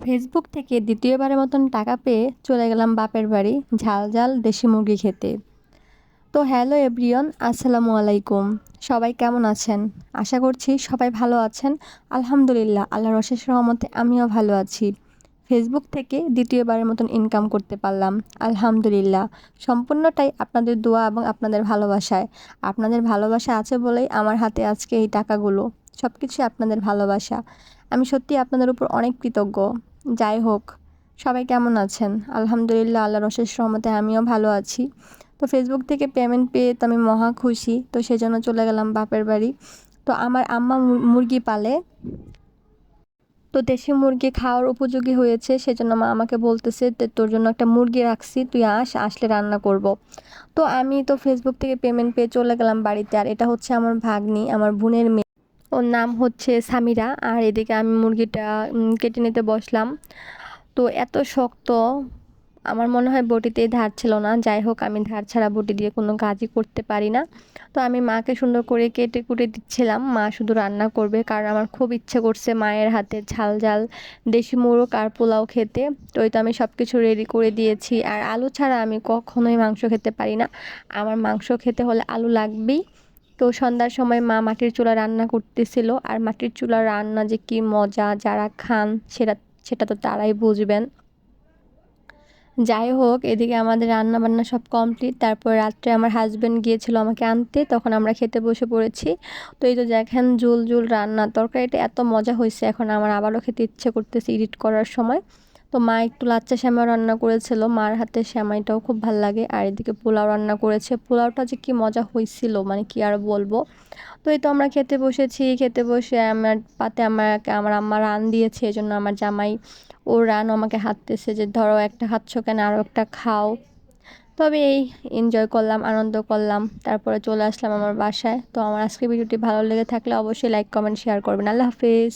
Facebook থেকে দ্বিতীয়বারের মতন টাকা পেয়ে চলে গেলাম বাপের বাড়ি, ঝাল ঝাল দেশি মুরগি খেতে। তো হ্যালো এভরিয়ন আসসালামু আলাইকুম। সবাই কেমন আছেন? আশা করছি সবাই ভালো আছেন। আলহামদুলিল্লাহ, আল্লাহর অশেষ রহমতে আমিও ভালো আছি। ফেসবুক থেকে দ্বিতীয়বারের মতন ইনকাম করতে পারলাম। আলহামদুলিল্লাহ, সম্পূর্ণটাই আপনাদের দোয়া এবং আপনাদের ভালোবাসায়। আপনাদের ভালোবাসা আছে বলেই আমার হাতে আজকে এই টাকাগুলো। সব কিছুই আপনাদের ভালোবাসা। আমি সত্যি আপনাদের উপর অনেক কৃতজ্ঞ। যাই হোক, সবাই কেমন আছেন? আলহামদুলিল্লাহ, আল্লাহর অশেষ রহমতে আমিও ভালো আছি। তো ফেসবুক থেকে পেমেন্ট পেয়ে তো আমি মহা খুশি। তো সেজন্য চলে গেলাম বাপের বাড়ি। তো আমার আম্মা মুরগি পালে। তো দেশি মুরগি খাওয়ার উপযোগী হয়েছে, সেজন্য মা আমাকে বলতেছে তোর জন্য একটা মুরগি রাখছি, তুই আস, আসলে রান্না করব। তো আমি তো ফেসবুক থেকে পেমেন্ট পেয়ে চলে গেলাম বাড়িতে। আর এটা হচ্ছে আমার ভাগ্নি, আমার বোনের মেয়ে। ওর নাম হচ্ছে সামিরা, আর এদিকে আমি মুরগিটা কেটে নিতে বসলাম। তো এত শক্ত, আমার মনে হয় বটিতেই ধার ছিল না। যাই হোক, আমি ধার ছাড়া বটি দিয়ে কোনো কাজই করতে পারি না। তো আমি মাকে সুন্দর করে কেটে কুটে দিচ্ছিলাম। মা শুধু রান্না করবে, কারণ আমার খুব ইচ্ছে করছে মায়ের হাতে ঝাল ঝাল দেশি মোরগ আর পোলাও খেতে। তো ওই তো আমি সব কিছু রেডি করে দিয়েছি। আর আলু ছাড়া আমি কখনোই মাংস খেতে পারি না। আমার মাংস খেতে হলে আলু লাগবেই। তো সন্ধ্যার সময় মা মাটির চুলা রান্না করতেছিল। আর মাটির চুলার রান্না যে কি মজা, যারা খান সেটা সেটা তো তারাই বুঝবেন। যাই হোক, এদিকে আমাদের রান্না বান্না সব কমপ্লিট তারপর রাত্রে আমার হাজব্যান্ড গিয়েছিল আমাকে আনতে, তখন আমরা খেতে বসে পড়েছি। তো এই তো দেখেন জুল জুল রান্না, তরকারিটা এত মজা হয়েছে, এখন আমার আবারও খেতে ইচ্ছে করতেছে এডিট করার সময়। তো মা একটু লাচ্চা শ্যামা রান্না করেছিল। মার হাতে শ্যামাইটাও খুব ভালো লাগে। আর এদিকে পোলাও রান্না করেছে। পোলাওটা যে কি মজা হয়েছিল মানে কি আর বলব। তো এই তো আমরা খেতে বসেছি। খেতে বসে আমার পাতে আমাকে, আমার আম্মা রান দিয়েছে। এই জন্য আমার জামাই ও রান আমাকে হাঁটতেছে যে, ধরো একটা খাচ্ছ কেন? আরও একটা খাও। তবে এই এনজয় করলাম, আনন্দ করলাম। তারপরে চলে আসলাম আমার বাসায়। তো আমার আজকে ভিডিওটি ভালো লেগে থাকলে অবশ্যই লাইক কমেন্ট শেয়ার করবেন। আল্লাহ হাফিজ।